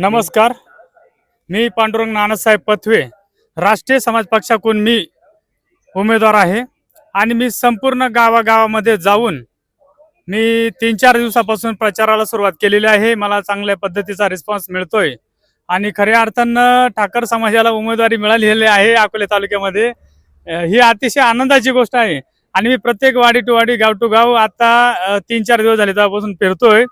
नमस्कार. मी पांडुरंग नानासाहेब पथवे. राष्ट्रीय समाज पक्षाकडून मी उमेदवार आहे आणि मी संपूर्ण गावागावामध्ये जाऊन मी तीन चार दिवसापासून प्रचाराला सुरुवात केलेली आहे. मला चांगल्या पद्धतीचा रिस्पॉन्स मिळतोय. आणि खऱ्या अर्थानं ठाकर समाजाला उमेदवारी मिळालेली आहे अकोले तालुक्यामध्ये. ही अतिशय आनंदाची गोष्ट आहे. आणि मी प्रत्येक वाडी टू वाडी गाव टू गाव आता तीन चार दिवस झाले तेव्हापासून फिरतोय.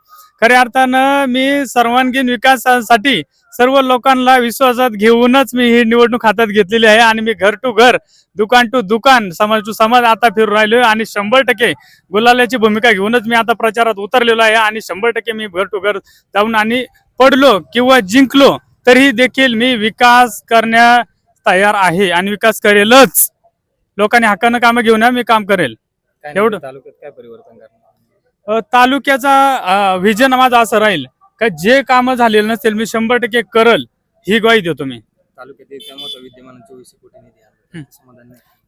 खऱ्या अर्थानं मी सर्वांगीण विकासासाठी सर्व लोकांना विश्वासात घेऊनच मी ही निवडणूक हातात घेतलेली आहे आणि मी घर टू घर दुकान टू दुकान समाज टू समाज आता फिरून राहिलोय आणि शंभर टक्के गुलालाची भूमिका घेऊनच मी आता प्रचारात उतरलेलो आहे आणि शंभर टक्के मी घर टू घर जाऊन आणि पडलो किंवा जिंकलो तरी देखील मी विकास करण्या तयार आहे आणि विकास करेलच. लोकांनी हक्कानं कामं घेऊन मी काम करेल. एवढं? तालुक्यात काय परिवर्तन करणार? तालुक्याचा व्हिजन माझा असं राहील का जे कामं झालेलं नसेल मी शंभर टक्के करल ही ग्वाही देतो मी.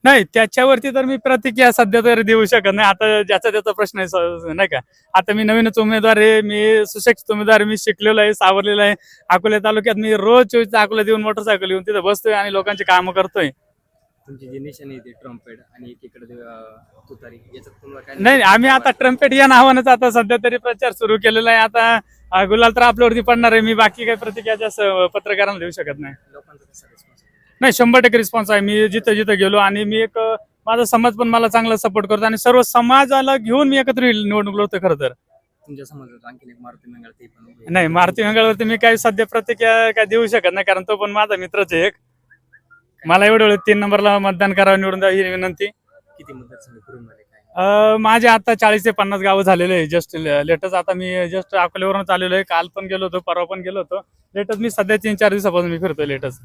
नाही. त्याच्यावरती तर मी प्रतिक्रिया सध्या तर देऊ शकत नाही. आता ज्याचा त्याचा प्रश्न आहे नाही का? आता मी नवीनच उमेदवार आहे मी सुशिक्षित उमेदवार मी शिकलेलो आहे सावरलेलो आहे. अकोले तालुक्यात मी रोज चोवीस अकोला देऊन मोटरसायकल घेऊन तिथे बसतोय आणि लोकांची कामं करतोय. तुमची जी निशाणी आहे ती ट्रम्पेट आणि एकीकडे ते, अं, तुतारी याच्यात तुम्हाला काय नाही आम्ही आता ट्रम्पेट या नावानंच आता सध्या तरी प्रचार सुरू केलेला आहे. आता गुलाल तर आपल्यावरती पडणार आहे. मी बाकी काही प्रतिक्रिया जास्त पत्रकारांना देऊ शकत नाही. लोकांचा कसा रिस्पॉन्स नाही शंभर टक्के रिस्पॉन्स आहे. मी जिथं जिथं गेलो आणि मी एक माझा समाज पण मला चांगला सपोर्ट करतो आणि सर्व समाजाला घेऊन मी एकत्र निवडणूक लढतो खरं तर. तुमच्या समाजात आणखीन एक मारुती मंगळ ते पण उभे आहेत. नाही मारुती मंगळवरती मी काही सध्या प्रतिक्रिया काय देऊ शकत नाही कारण तो पण माझा मित्रच आहे एक. मला एवढं वेळ तीन नंबरला मतदान करावं निवडून द्यावं ही विनंती. किती मतदारसंघ फिरून झाले काय? अ, माझे आता चाळीस ते पन्नास गावं झालेले आहे. जस्ट लेटच आता मी जस्ट अकोल्यावरून आलेलो आहे. काल पण गेलो होतो परवा पण गेलो होतो. लेटच मी सध्या तीन चार दिवसापासून मी फिरतोय लेटच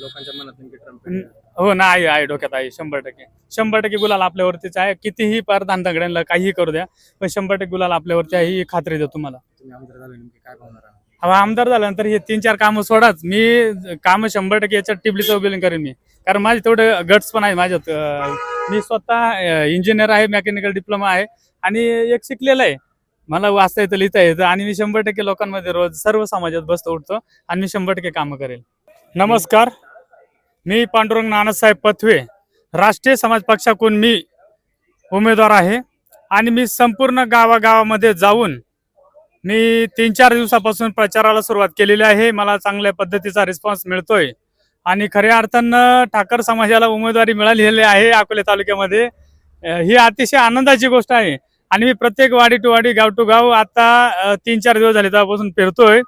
लोकांच्या मनात नेमकी हो ना आहे आहे डोक्यात आहे शंभर टक्के. शंभर टक्के गुलाल आपल्यावरतीच आहे. कितीही पार दांडगड्यांना काहीही करू द्या पण शंभर टक्के गुलाल आपल्यावरती आहे ही खात्री देतो तुम्हाला. तुम्ही आमदार झाले नेमके काय पाहणार आहात? आमदार झाल्यानंतर हे तीन चार कामं सोडाच. मी कामं शंभर टक्के याच्यात टिबलीचं उबिलिंग करेन मी. कारण माझे तेवढे गट्स पण आहे माझ्यात. अं, मी स्वतः इंजिनियर आहे मेकॅनिकल डिप्लोमा आहे आणि एक शिकलेलं आहे. मला वाचता येतं लिहिता येतं आणि मी शंभर टक्के लोकांमध्ये रोज सर्व समाजात बसतो उठतो आणि मी शंभर टक्के कामं करेल. नमस्कार. मी पांडुरंग नानासाहेब पथवे. राष्ट्रीय समाज पक्षाकडून मी उमेदवार आहे आणि मी संपूर्ण गावागावामध्ये जाऊन मी तीन चार दिवसापासून प्रचाराला सुरुवात केलेली आहे. मला चांगल्या पद्धतीचा रिस्पॉन्स मिळतोय. आणि खऱ्या अर्थानं ठाकर समाजाला उमेदवारी मिळालेली आहे अकोले तालुक्यामध्ये. ही अतिशय आनंदाची गोष्ट आहे. आणि मी प्रत्येक वाडी टू वाडी गाव टू गाव आता तीन चार दिवस झाले तेव्हापासून फिरतोय.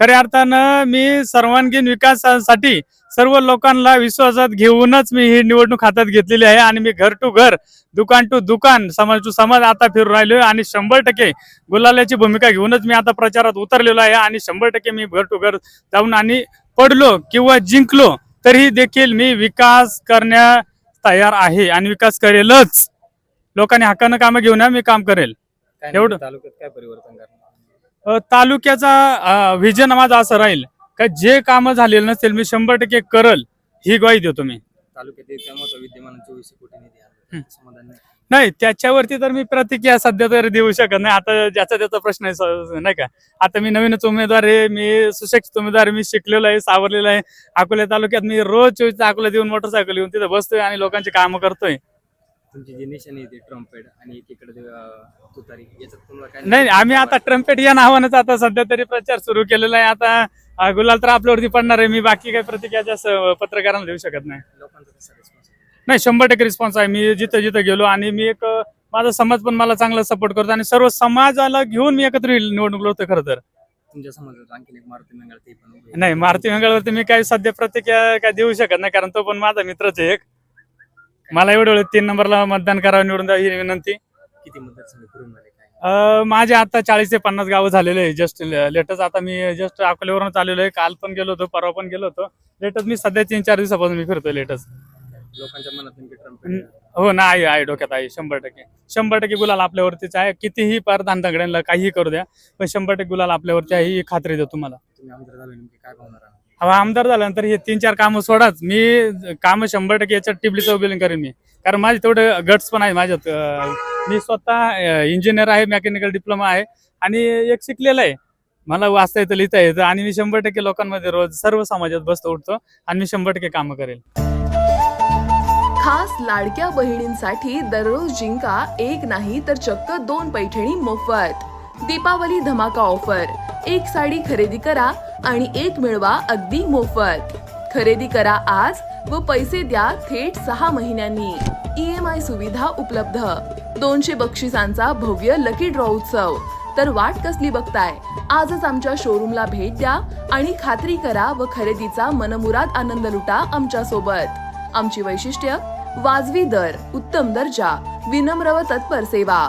खऱ्या अर्थानं मी सर्वांगीण विकासासाठी सर्व लोकांना विश्वासात घेऊनच मी ही निवडणूक हातात घेतलेली आहे आणि मी घर टू घर दुकान टू दुकान समाज टू समाज आता फिरून राहिलोय आणि शंभर टक्के गुलालाची भूमिका घेऊनच मी आता प्रचारात उतरलेलो आहे आणि शंभर टक्के मी घर टू घर जाऊन आणि पडलो किंवा जिंकलो तरी देखील मी विकास करण्या तयार आहे आणि विकास करेलच. लोकांनी हक्कानं कामं घेऊन मी काम करेल. एवढं? तालुक्यात काय परिवर्तन करणार? तालुक्याचा व्हिजन माझा असं राहील का जे कामं झालेलं नसेल मी शंभर टक्के करल ही ग्वाही देतो मी. नाही. त्याच्यावरती तर मी प्रतिक्रिया सध्या तर देऊ शकत नाही. आता ज्याचा त्याचा प्रश्न आहे नाही का? आता मी नवीनच उमेदवार आहे मी सुशिक्षित उमेदवार मी शिकलेलो आहे सावरलेलो आहे. अकोले तालुक्यात मी रोज चोवीस अकोला देऊन मोटरसायकल घेऊन तिथे बसतोय आणि लोकांची कामं करतोय. तुमची जी निशाणी ट्रम्पेट आणि एकीकडे तुतारी याच्यात तुम्हाला काय नाही आम्ही आता ट्रम्पेट या नावानंच आता सध्या तरी प्रचार सुरू केलेला आहे. आता गुलाल तर आपल्यावरती पडणार आहे. मी बाकी काही प्रतिक्रिया जास्त पत्रकारांना देऊ शकत नाही. लोकांचा कसा रिस्पॉन्स नाही शंभर टक्के रिस्पॉन्स आहे. मी जिथं जिथं गेलो आणि मी एक माझा समाज पण मला चांगला सपोर्ट करतो आणि सर्व समाजाला घेऊन मी एकत्र निवडणूक लढतो खरं तर. तुमच्या समाजात आणखीन एक मारुती मंगळ ते पण. नाही मारुती मंगळवरती मी काही सध्या प्रतिक्रिया काय देऊ शकत नाही कारण तो पण माझा मित्रच आहे एक. मला एवढं वेळ तीन नंबरला मतदान करावं निवडून द्यावं ही विनंती. किती मतदारसंघ फिरून झाले काय? अं, माझे आता चाळीस ते पन्नास गावं झालेले आहे जस्ट लेटच आता मी जस्ट अकोल्यावरून आलेलो आहे. काल पण गेलो होतो परवा पण गेलो होतो. लेटच मी सध्या तीन चार दिवसापासून मी फिरतोय लेटच लोकांच्या मनात नेमकी हो ना आहे आहे डोक्यात आहे शंभर टक्के. शंभर टक्के गुलाल आपल्यावरतीच आहे. कितीही पार दांडगड्यांना काहीही करू द्या पण शंभर टक्के गुलाल आपल्यावरती आहे ही खात्री देतो तुम्हाला. तुम्ही आमदार झाले नेमकी काय? हवा आमदार झाल्यानंतर हे तीन चार कामं सोडाच. मी कामं शंभर टक्के याच्यात टिपली उबिलिंग करेन मी. कारण माझे तेवढे गट्स पण आहे माझ्यात. मी स्वतः इंजिनियर आहे मेकॅनिकल डिप्लोमा आहे आणि एक शिकलेला आहे. मला वाचता येतं लिहिता येतं आणि मी शंभर टक्के लोकांमध्ये रोज सर्व समाजात बसतो उठतो आणि मी शंभर टक्के कामं करेल. खास लाडक्या बहिणींसाठी दररोज जिंका एक नाही तर चक्क दोन पैठणी मोफत. दीपावली धमाका ऑफर. एक साडी खरेदी करा आणि एक मिळवा अगदी मोफत. खरेदी करा आज व पैसे द्या थेट सहा महिन्यांनी. ई एम आय सुविधा उपलब्ध. दोनशे बक्षिसांचा भव्य लकी ड्रॉ उत्सव. तर वाट कसली बघताय? आजच आमच्या शोरूमला भेट द्या आणि खात्री करा व खरेदीचा मनमुराद आनंद लुटा आमच्यासोबत आमची वैशिष्ट्य वाजवी दर उत्तम दर्जा विनम्र व तत्पर सेवा.